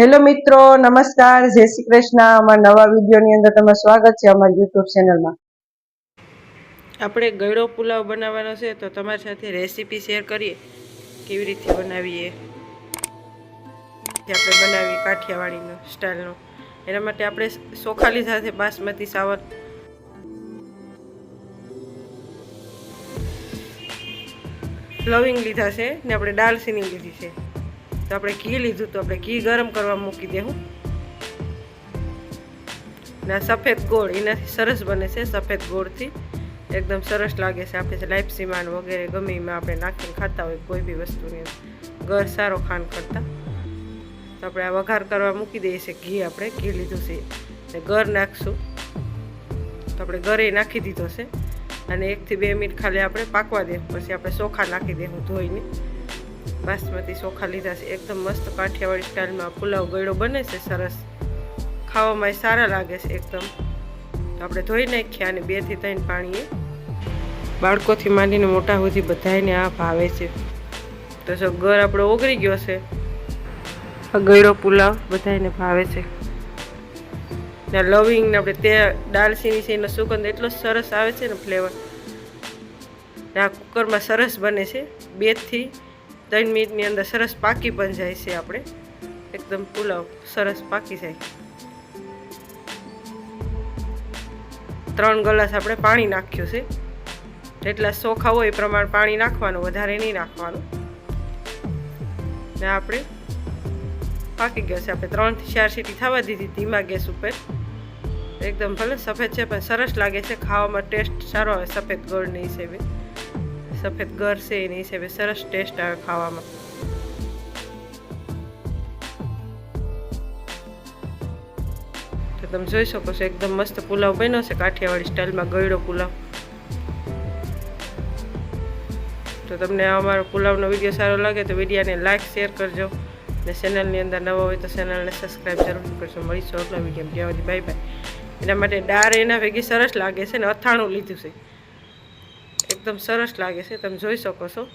Hello મિત્રો, નમસ્કાર, જય શ્રી કૃષ્ણ. અમારા નવા વિડીયોની અંદર તમારું સ્વાગત છે અમારી યુટ્યુબ ચેનલમાં. આપણે ગળો પુલાવ બનાવવાનો છે, તો તમારી સાથે રેસીપી શેર કરીએ. કેવી રીતે બનાવીએ? આપણે બનાવી કાઠિયાવાડીનો સ્ટાઇલનો. એના માટે આપણે સોખાલી સાથે બાસમતી સાવર. લવિંગ લીધા છે ને આપણે દાલચીની લીધી છે. તો આપણે ઘી લીધું તો આપણે ઘી ગરમ કરવા મૂકી દેવું ને સફેદ ગોળ, એનાથી સરસ બને છે સફેદ ગોળથી. એકદમ સરસ લાગે છે આપણે લાઈપસીમાન વગેરે ગમે એમાં આપણે નાખીને ખાતા હોય કોઈ બી વસ્તુની. ઘર સારો ખાંડ કરતા. તો આપણે આ વઘાર કરવા મૂકી દઈએ છીએ ઘી આપણે, ઘી લીધું છે. ને ઘર નાખશું. તો આપણે ઘરે નાખી દીધો છે. અને એકથી બે મિનિટ ખાલી આપણે પાકવા દેવું પછી આપણે ચોખા નાખી દેવું ધોઈને. બાસમતી ચોખા લીધા છે. એકદમ મસ્ત કાઠિયાવાડી સ્ટાઇલમાં પુલાવ ગળ્યો બને છે, સરસ. ખાવામાં સારા લાગે છે એકદમ. આપણે ધોઈ નાખ્યા અને બેથી ત્રણ પાણીએ. બાળકોથી માંડીને મોટા સુધી બધાને આ ભાવે છે. તો જો ઘર આપણો ઓગળી ગયો છે. આ ગળ્યો પુલાવ બધાને ભાવે છે. ને લવિંગ આપણે તે દાલચીની છે એનો સુગંધ એટલો સરસ આવે છે ને ફ્લેવર ને આ કુકરમાં સરસ બને છે. બેથી ત્રણ મિનિટની અંદર સરસ પાકી પણ જાય છે આપણે. એકદમ પુલાવ સરસ પાકી જાય. ત્રણ ગ્લાસ આપણે પાણી નાખ્યું છે. જેટલા ચોખા હોય એ પ્રમાણે પાણી નાખવાનું, વધારે નહીં નાખવાનું. ને આપણે પાકી ગયો છે. આપણે ત્રણથી ચાર સીટી થવા દીધી ધીમા ગેસ ઉપર. એકદમ ભલે સફેદ છે, પણ સરસ લાગે છે. ખાવામાં ટેસ્ટ સારો આવે, સફેદ ગળની હિસાબે સફેદ ગર છે, એની હિસાબે સરસ ટેસ્ટ આવે ખાવામાં. તો તમે જોઈ શકો છો, એકદમ મસ્ત પુલાવ બન્યો છે, કાઠિયાવાડી સ્ટાઇલમાં ગળ્યો પુલાવ. તો તમને અમારો પુલાવનો વીડિયો સારો લાગે તો વિડીયાને લાઇક શેર કરજો. અને ચેનલની અંદર નવા હોય તો ચેનલને સબસ્ક્રાઈબ જરૂર કરજો. મળીશું આગલા વીડિયો ત્યાં સુધી બાય બાય. એના માટે દાળ એના ભેગી સરસ લાગે છે ને અથાણું લીધું છે. એકદમ સરસ લાગે છે. તમે જોઈ શકો છો.